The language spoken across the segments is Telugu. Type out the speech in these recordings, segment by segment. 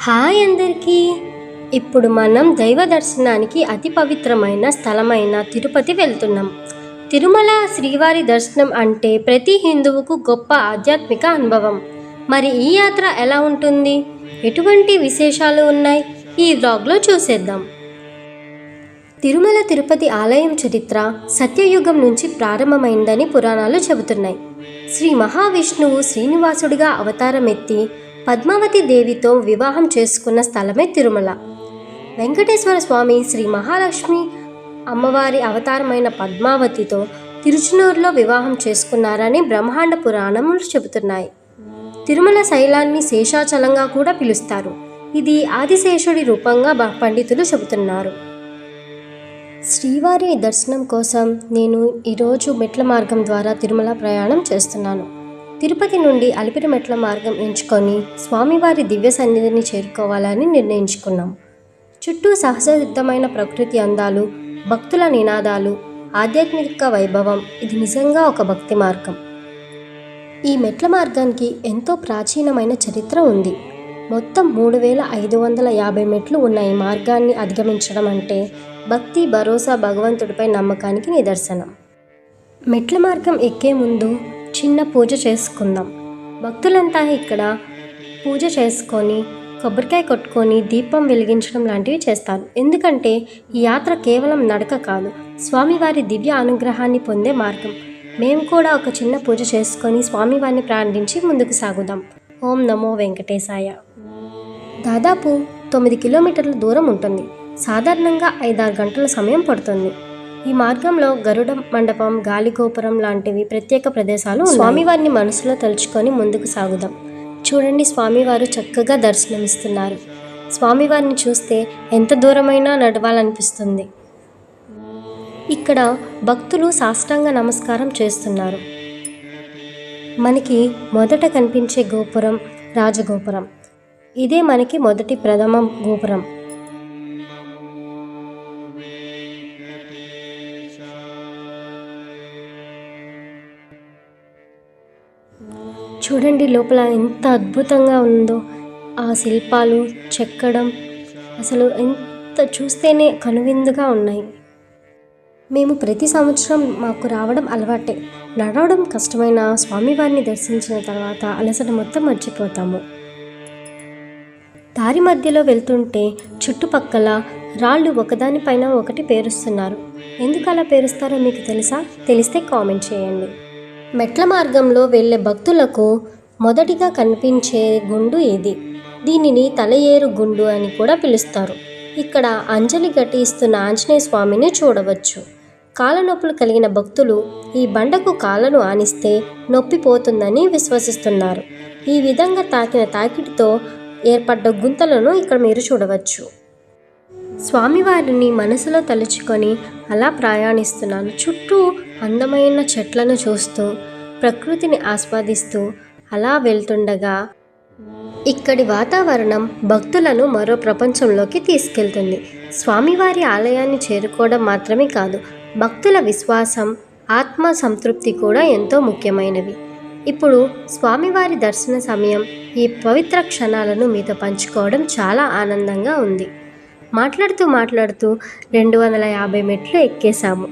హాయ్ అందరికీ. ఇప్పుడు మనం దైవ దర్శనానికి అతి పవిత్రమైన స్థలమైన తిరుపతి వెళ్తున్నాం. తిరుమల శ్రీవారి దర్శనం అంటే ప్రతి హిందువుకు గొప్ప ఆధ్యాత్మిక అనుభవం. మరి ఈ యాత్ర ఎలా ఉంటుంది? ఎటువంటి విశేషాలు ఉన్నాయి? ఈ వ్లాగ్లో చూసేద్దాం. తిరుమల తిరుపతి ఆలయం చరిత్ర సత్యయుగం నుంచి ప్రారంభమైందని పురాణాలు చెబుతున్నాయి. శ్రీ మహావిష్ణువు శ్రీనివాసుడిగా అవతారం ఎత్తి పద్మావతి దేవితో వివాహం చేసుకున్న స్థలమే తిరుమల. వెంకటేశ్వర స్వామి శ్రీ మహాలక్ష్మి అమ్మవారి అవతారమైన పద్మావతితో తిరుచునూరులో వివాహం చేసుకున్నారని బ్రహ్మాండ పురాణములు చెబుతున్నాయి. తిరుమల శైలాన్ని శేషాచలంగా కూడా పిలుస్తారు. ఇది ఆదిశేషుడి రూపంగా పండితులు చెబుతున్నారు. శ్రీవారి దర్శనం కోసం నేను ఈరోజు మెట్ల మార్గం ద్వారా తిరుమల ప్రయాణం చేస్తున్నాను. తిరుపతి నుండి అలిపిరిమెట్ల మార్గం ఎంచుకొని స్వామివారి దివ్య సన్నిధిని చేరుకోవాలని నిర్ణయించుకున్నాం. చుట్టూ సహజసిద్ధమైన ప్రకృతి అందాలు భక్తుల నినాదాలు ఆధ్యాత్మిక వైభవం ఇది నిజంగా ఒక భక్తి మార్గం. ఈ మెట్ల మార్గానికి ఎంతో ప్రాచీనమైన చరిత్ర ఉంది. మొత్తం మూడు వేల ఐదు వందల యాభై మెట్లు ఉన్న ఈ మార్గాన్ని అధిగమించడం అంటే భక్తి భరోసా భగవంతుడిపై నమ్మకానికి నిదర్శనం. మెట్ల మార్గం ఎక్కే ముందు చిన్న పూజ చేసుకుందాం. భక్తులంతా ఇక్కడ పూజ చేసుకొని కొబ్బరికాయ కొట్టుకొని దీపం వెలిగించడం లాంటివి చేస్తారు. ఎందుకంటే ఈ యాత్ర కేవలం నడక కాదు స్వామివారి దివ్య అనుగ్రహాన్ని పొందే మార్గం. మేము కూడా ఒక చిన్న పూజ చేసుకొని స్వామివారిని ప్రార్థించి ముందుకు సాగుదాం. ఓం నమో వెంకటేశాయ. దాదాపు తొమ్మిది కిలోమీటర్ల దూరం ఉంటుంది. సాధారణంగా ఐదారు గంటల సమయం పడుతుంది. ఈ మార్గంలో గరుడ మండపం గాలిగోపురం లాంటివి ప్రత్యేక ప్రదేశాలు స్వామివారిని మనసులో తలుచుకొని ముందుకు సాగుదాం. చూడండి స్వామివారు చక్కగా దర్శనమిస్తున్నారు. స్వామివారిని చూస్తే ఎంత దూరమైనా నడవాలనిపిస్తుంది. ఇక్కడ భక్తులు సాష్టాంగ నమస్కారం చేస్తున్నారు. మనకి మొదట కనిపించే గోపురం రాజగోపురం. ఇదే మనకి మొదటి ప్రథమ గోపురం. చూడండి లోపల ఎంత అద్భుతంగా ఉందో. ఆ శిల్పాలు చెక్కడం అసలు ఎంత చూస్తేనే కనువిందుగా ఉన్నాయి. మేము ప్రతి సంవత్సరం మాకు రావడం అలవాటే. నడవడం కష్టమైన స్వామివారిని దర్శించిన తర్వాత అలసట మొత్తం మర్చిపోతాము. దారి మధ్యలో వెళ్తుంటే చుట్టుపక్కల రాళ్ళు ఒకదానిపైన ఒకటి పేరుస్తున్నారు. ఎందుకు అలా పేరుస్తారో మీకు తెలుసా? తెలిస్తే కామెంట్ చేయండి. మెట్ల మార్గంలో వెళ్ళే భక్తులకు మొదటిగా కనిపించే గుండు ఇది దీనిని తలయేరు గుండు అని కూడా పిలుస్తారు. ఇక్కడ అంజలి ఘటిస్తున్న ఆంజనేయ స్వామిని చూడవచ్చు. కాళ్ళ నొప్పులు కలిగిన భక్తులు ఈ బండకు కాళ్ళను ఆనిస్తే నొప్పి పోతుందని విశ్వసిస్తున్నారు. ఈ విధంగా తాకిన తాకిడితో ఏర్పడ్డ గుంతలను ఇక్కడ మీరు చూడవచ్చు. స్వామివారిని మనసులో తలుచుకొని అలా ప్రయాణిస్తున్నాను. చుట్టూ అందమైన చెట్లను చూస్తూ ప్రకృతిని ఆస్వాదిస్తూ అలా వెళ్తుండగా ఇక్కడి వాతావరణం భక్తులను మరో ప్రపంచంలోకి తీసుకెళ్తుంది. స్వామివారి ఆలయాన్ని చేరుకోవడం మాత్రమే కాదు భక్తుల విశ్వాసం ఆత్మ సంతృప్తి కూడా ఎంతో ముఖ్యమైనవి. ఇప్పుడు స్వామివారి దర్శన సమయం ఈ పవిత్ర క్షణాలను మీతో పంచుకోవడం చాలా ఆనందంగా ఉంది. మాట్లాడుతూ మాట్లాడుతూ రెండు వందల యాభై మెట్లు ఎక్కేశాము.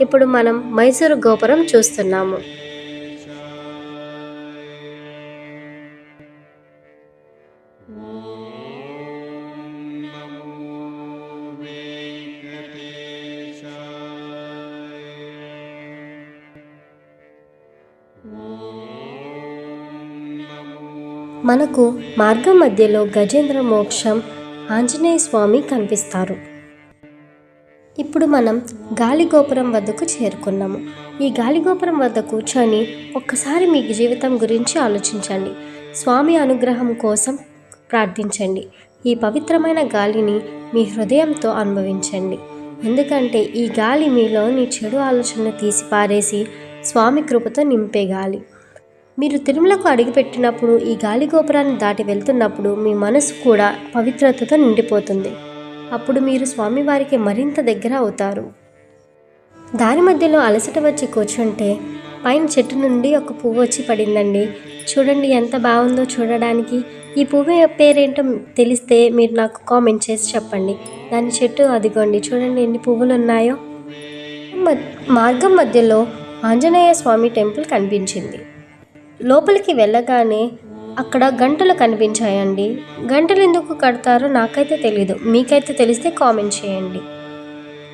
ఇప్పుడు మనం మైసూరు గోపురం చూస్తున్నాము. మనకు మార్గం మధ్యలో గజేంద్ర మోక్షం ఆంజనేయ స్వామి కనిపిస్తారు. ఇప్పుడు మనం గాలిగోపురం వద్దకు చేరుకున్నాము. ఈ గాలిగోపురం వద్ద కూర్చొని ఒక్కసారి మీ జీవితం గురించి ఆలోచించండి. స్వామి అనుగ్రహం కోసం ప్రార్థించండి. ఈ పవిత్రమైన గాలిని మీ హృదయంతో అనుభవించండి. ఎందుకంటే ఈ గాలి మీలోని చెడు ఆలోచనలు తీసిపారేసి స్వామి కృపతో నింపే గాలి. మీరు తిరుమలకు అడుగుపెట్టినప్పుడు ఈ గాలి గోపురాన్ని దాటి వెళ్తున్నప్పుడు మీ మనసు కూడా పవిత్రతతో నిండిపోతుంది. అప్పుడు మీరు స్వామివారికి మరింత దగ్గర అవుతారు. దారి మధ్యలో అలసట వచ్చి కూర్చుంటే పైన చెట్టు నుండి ఒక పువ్వు వచ్చి పడిందండి. చూడండి ఎంత బాగుందో చూడడానికి. ఈ పువ్వు పేరేంటో తెలిస్తే మీరు నాకు కామెంట్ చేసి చెప్పండి. దాని చెట్టు అదిగోండి చూడండి ఎన్ని పువ్వులు ఉన్నాయో మ- మార్గం మధ్యలో ఆంజనేయ స్వామి టెంపుల్ కనిపించింది. లోపలికి వెళ్ళగానే అక్కడ గంటలు కనిపించాయండి. గంటలు ఎందుకు కడతారో నాకైతే తెలీదు. మీకైతే తెలిస్తే కామెంట్ చేయండి.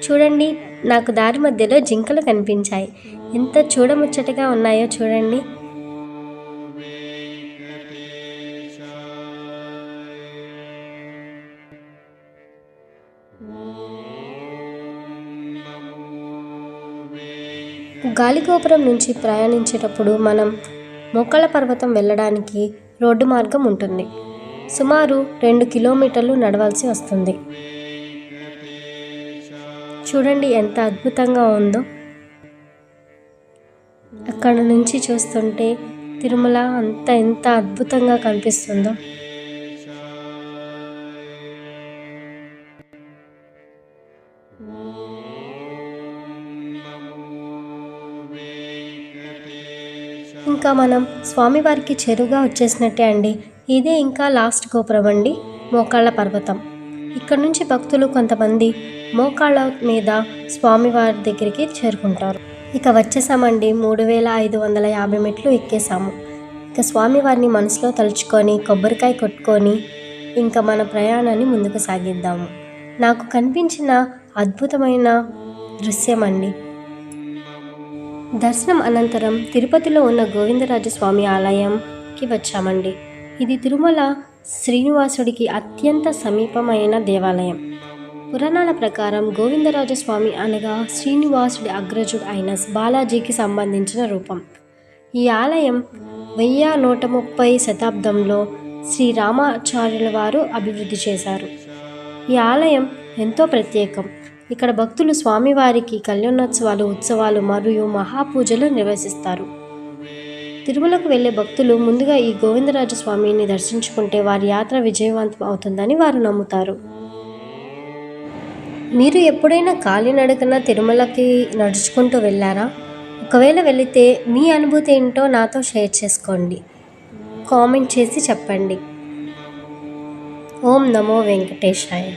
చూడండి నాకు దారి మధ్యలో జింకలు కనిపించాయి. ఎంత చూడముచ్చటగా ఉన్నాయో చూడండి. గాలిగోపురం నుంచి ప్రయాణించేటప్పుడు మనం మొక్కల పర్వతం వెళ్ళడానికి రోడ్డు మార్గం ఉంటుంది. సుమారు రెండు కిలోమీటర్లు నడవాల్సి వస్తుంది. చూడండి ఎంత అద్భుతంగా ఉందో. అక్కడ నుంచి చూస్తుంటే తిరుమల అంత ఎంత అద్భుతంగా కనిపిస్తుందో. ఇంకా మనం స్వామివారికి చెరువుగా వచ్చేసినట్టే అండి. ఇదే ఇంకా లాస్ట్ గోపురం అండి మోకాళ్ళ పర్వతం. ఇక్కడ నుంచి భక్తులు కొంతమంది మోకాళ్ళ మీద స్వామివారి దగ్గరికి చేరుకుంటారు. ఇక వచ్చేసామండి మూడు వేల ఐదు వందల యాభై మెట్లు ఎక్కేసాము. ఇక స్వామివారిని మనసులో తలుచుకొని కొబ్బరికాయ కొట్టుకొని ఇంకా మన ప్రయాణాన్ని ముందుకు సాగిద్దాము. నాకు కనిపించిన అద్భుతమైన దృశ్యం అండి దర్శనం అనంతరం తిరుపతిలో ఉన్న గోవిందరాజస్వామి ఆలయంకి వచ్చామండి. ఇది తిరుమల శ్రీనివాసుడికి అత్యంత సమీపమైన దేవాలయం. పురాణాల ప్రకారం గోవిందరాజస్వామి అనగా శ్రీనివాసుడి అగ్రజుడు అయిన బాలాజీకి సంబంధించిన రూపం. ఈ ఆలయం వెయ్యి నూట ముప్పై శతాబ్దంలో శ్రీ రామాచార్యుల వారు అభివృద్ధి చేశారు. ఈ ఆలయం ఎంతో ప్రత్యేకం. ఇక్కడ భక్తులు స్వామివారికి కళ్యాణోత్సవాలు ఉత్సవాలు మరియు మహాపూజలు నిర్వహిస్తారు. తిరుమలకు వెళ్ళే భక్తులు ముందుగా ఈ గోవిందరాజ స్వామిని దర్శించుకుంటే వారి యాత్ర విజయవంతం అవుతుందని వారు నమ్ముతారు. మీరు ఎప్పుడైనా కాలినడకన తిరుమలకి నడుచుకుంటూ వెళ్ళారా? ఒకవేళ వెళితే మీ అనుభూతి ఏంటో నాతో షేర్ చేసుకోండి. కామెంట్ చేసి చెప్పండి. ఓం నమో వెంకటేశాయ.